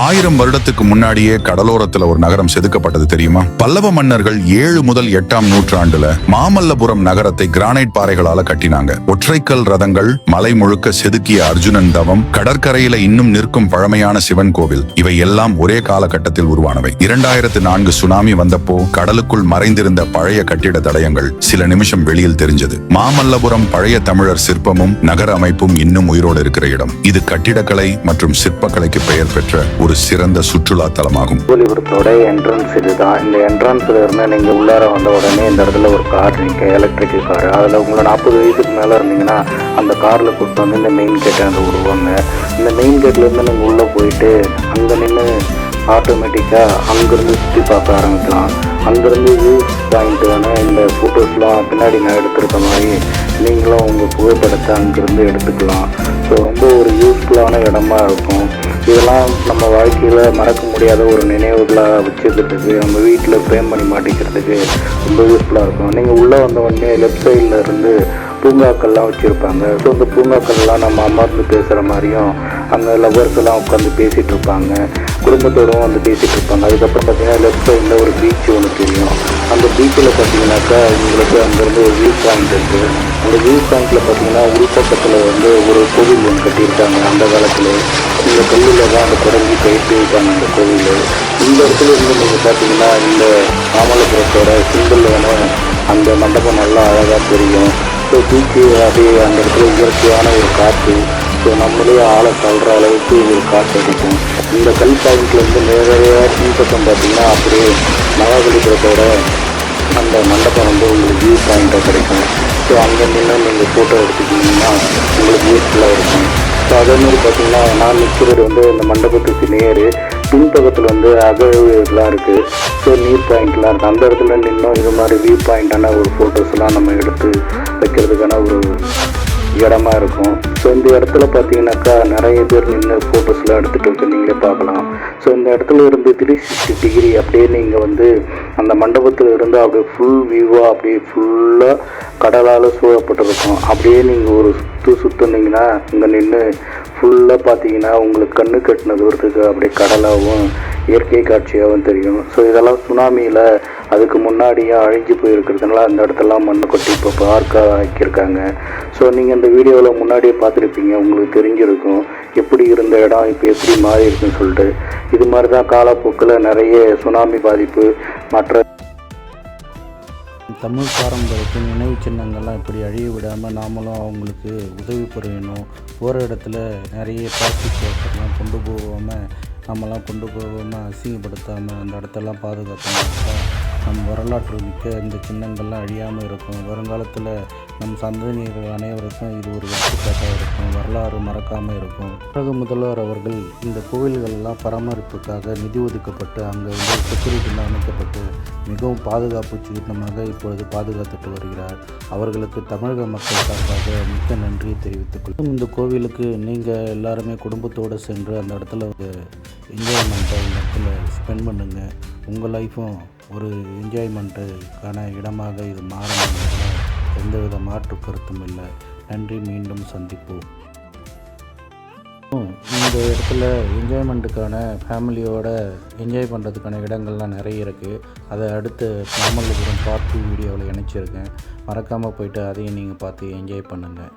ஆயிரம் வருடத்துக்கு முன்னாடியே கடலோரத்துல ஒரு நகரம் செதுக்கப்பட்டது தெரியுமா? பல்லவ மன்னர்கள் ஏழு முதல் எட்டாம் நூற்றாண்டுல மாமல்லபுரம் நகரத்தை கிரானைட் பாறைகளால கட்டினாங்க. ஒற்றைக்கல் ரதங்கள் மலை முழுக்க செதுக்கிய அர்ஜுனன் தவம் கடற்கரையில இன்னும் நிற்கும் பழமையான சிவன் கோவில் இவை எல்லாம் ஒரே காலகட்டத்தில் உருவானவை. இரண்டாயிரத்து நான்கு சுனாமி வந்தப்போ கடலுக்குள் மறைந்திருந்த பழைய கட்டிட தடயங்கள் சில நிமிஷம் வெளியில் தெரிஞ்சது. மாமல்லபுரம் பழைய தமிழர் சிற்பமும் நகர அமைப்பும் இன்னும் உயிரோடு இருக்கிற இடம். இது கட்டிடக்கலை மற்றும் சிற்பக்கலைக்கு பெயர் பெற்ற ஒரு ஒரு சிறந்த சுற்றுலா தலமாகும். கோலிபுரத்தோட என்ட்ரன்ஸ் இதுதான். இந்த என்ட்ரன்ஸ்ல இருந்து நீங்க உள்ளார வந்த உடனே இந்த இடத்துல ஒரு கார் நிற்க எலக்ட்ரிக்கல் கார் அதில் உங்களை நாற்பது வயசுக்கு மேலே இருந்தீங்கன்னா அந்த காரில் கூப்பிட்டு வந்து இந்த மெயின் கேட்டை வந்து விடுவாங்க இந்த மெயின் கேட்லேருந்து நீங்கள் உள்ளே போயிட்டு அங்கே நின்று ஆட்டோமேட்டிக்காக அங்கேருந்து சுற்றி பார்க்க ஆரம்பிக்கலாம். அங்கேருந்து வியூஸ் பாயிண்ட்டான இந்த ஃபோட்டோஸ்லாம் பின்னாடி நான் எடுத்திருக்க மாதிரி நீங்களும் உங்கள் புகைப்படத்தை அங்கேருந்து எடுத்துக்கலாம். ஸோ ரொம்ப ஒரு யூஸ்ஃபுல்லான இடமா இருக்கும். இதெல்லாம் நம்ம வாழ்க்கையில் மறக்க முடியாத ஒரு நினைவுகளாக வச்சுக்கிறதுக்கு நம்ம வீட்டில் ஃப்ரேம் பண்ணி மாட்டிக்கிறதுக்கு ரொம்ப யூஸ்ஃபுல்லாக இருக்கும். நீங்கள் உள்ளே வந்த உடனே லெஃப்ட் சைடில் இருந்து பூங்காக்கள்லாம் வச்சுருப்பாங்க. ஸோ அந்த பூங்காக்கள்லாம் நம்ம அமர்ந்து பேசுகிற மாதிரியும் அங்கே லவ்வர்ஸ் எல்லாம் உட்காந்து பேசிகிட்டு இருப்பாங்க. குடும்பத்தோடும் வந்து பேசிகிட்டு இருப்பாங்க. அதுக்கப்புறம் பார்த்தீங்கன்னா லெஃப்ட் சைடில் ஒரு பீச் ஒன்று தெரியும். அந்த பீச்சில் பார்த்தீங்கன்னாக்கா உங்களுக்கு அங்கேருந்து ஒரு வியூ பாயிண்ட் இருக்குது அந்த வியூ பாயிண்ட்டில் பார்த்தீங்கன்னா உள்பக்கத்தில் வந்து ஒரு கோவில் ஒன்று கட்டியிருக்காங்க அந்த காலத்தில். இந்த கல்லில் தான் அந்த தொடங்கி கயிற்று வைப்பாங்க அந்த கோவில். இந்த இடத்துல இருந்து நீங்கள் பார்த்தீங்கன்னா இந்த மாமல்லபுரத்தோட சிம்பிளான அந்த மண்டபம் நல்லா அழகாக தெரியும். ஸோ பீச்சு அப்படியே அந்த இடத்துல இயற்கையான ஒரு காற்று ஸோ நம்மளே ஆளை தள்ளுற அளவுக்கு ஒரு காற்று அடிக்கும் இந்த கல் பாயிண்ட்லேருந்து நேரடியாக பின்பக்கம் பார்த்தீங்கன்னா அப்படியே மகாபலிபுரத்தோட அந்த மண்டபம் வந்து உங்களுக்கு வியூ பாயிண்ட்டாக கிடைக்கும். ஸோ அங்கே நின்று நீங்கள் ஃபோட்டோ எடுத்துக்கிட்டிங்கன்னா உங்களுக்கு யூஸ்ஃபுல்லாக இருக்கும். ஸோ அதே மாதிரி பார்த்தீங்கன்னா நான் நிற்கிறது வந்து இந்த மண்டபத்துக்கு நேர். பின்பக்கத்தில் வந்து அகழ்வுலாம் இருக்குது ஸோ நீர் பாயிண்ட்லாம் இருக்குது அந்த இடத்துல நின்றும் இது மாதிரி வியூ பாயிண்டான ஒரு ஃபோட்டோஸ்லாம் நம்ம எடுத்து வைக்கிறதுக்கான ஒரு இடமா இருக்கும். ஸோ இந்த இடத்துல பார்த்தீங்கன்னாக்கா நிறைய பேர் நின்று ஃபோட்டோஸ்லாம் எடுத்துகிட்டு வந்து நீங்களே பார்க்கலாம். ஸோ இந்த இடத்துல இருந்து த்ரீ சிக்ஸ்டி டிகிரி அப்படியே நீங்கள் வந்து அந்த மண்டபத்தில் இருந்து அப்படியே ஃபுல் வியூவாக அப்படியே ஃபுல்லாக கடலால் சூழப்பட்டிருக்கும். அப்படியே நீங்கள் ஒரு சுற்று சுற்றுனீங்கன்னா இங்கே நின்று ஃபுல்லாக பார்த்தீங்கன்னா உங்களுக்கு கண்ணு கட்டின தூரத்துக்கு அப்படியே கடலாகவும் இயற்கை காட்சியாகவும் தெரியும். ஸோ இதெல்லாம் சுனாமியில் அதுக்கு முன்னாடியே அழிஞ்சு போயிருக்கிறதுனால அந்த இடத்தெல்லாம் மண் கொட்டி இப்போ பார்க்காக ஆக்கியிருக்காங்க. ஸோ நீங்கள் இந்த வீடியோவில் முன்னாடியே பார்த்துருப்பீங்க. உங்களுக்கு தெரிஞ்சிருக்கும் எப்படி இருந்த இடம் இப்போ எப்படி மாறி இருக்குன்னு சொல்லிட்டு. இது மாதிரி தான் காலப்போக்கில் நிறைய சுனாமி பாதிப்பு மற்ற தமிழ் பாரம்பரியத்தின் நினைவு சின்னங்கள்லாம் இப்படி அழிய விடாமல் நாமளும் அவங்களுக்கு உதவி புரியணும். போகிற இடத்துல நிறைய பிளாஸ்டிக் பேப்பர்லாம் கொண்டு போகாமல் நம்மலாம் கொண்டு போகாமல் அசிங்கப்படுத்தாமல் அந்த இடத்தெல்லாம் பாதுகாத்தோம்னாக்கா நம் வரலாற்று மிக்க இந்த சின்னங்கள்லாம் அழியாமல் இருக்கும். வருங்காலத்தில் நம் சந்ததியினர்கள் அனைவருக்கும் இது ஒரு எடுத்துக்காட்டாக இருக்கும். வரலாறு மறக்காமல் இருக்கும். தமிழக முதல்வர் அவர்கள் இந்த கோவில்கள்லாம் பராமரிப்புக்காக நிதி ஒதுக்கப்பட்டு அங்கே வந்து செக்யூரிட்டியில் அமைக்கப்பட்டு மிகவும் பாதுகாப்பு சின்னமாக இப்பொழுது பாதுகாத்துட்டு வருகிறார். அவர்களுக்கு தமிழக மக்கள் சார்பாக மிக்க நன்றியை தெரிவித்துக் கொள்ளும் இந்த கோவிலுக்கு நீங்கள் எல்லாருமே குடும்பத்தோடு சென்று அந்த இடத்துல என்ஜாய்மெண்ட்டை இந்த இடத்துல ஸ்பெண்ட் பண்ணுங்கள் உங்கள் லைஃப்பும் ஒரு என்ஜாய்மெண்ட்டுக்கான இடமாக இது மாறணும் எந்தவித மாற்று கருத்தும் இல்லை. நன்றி மீண்டும் சந்திப்போம். இந்த இடத்துல என்ஜாய்மெண்ட்டுக்கான ஃபேமிலியோட என்ஜாய் பண்ணுறதுக்கான இடங்கள்லாம் நிறைய இருக்குது அதை அடுத்து மாமல்லபுரம் பார்ட் டூ வீடியோவில் இணைச்சிருக்கேன். மறக்காமல் போயிட்டு அதையும் நீங்கள் பார்த்து என்ஜாய் பண்ணுங்கள்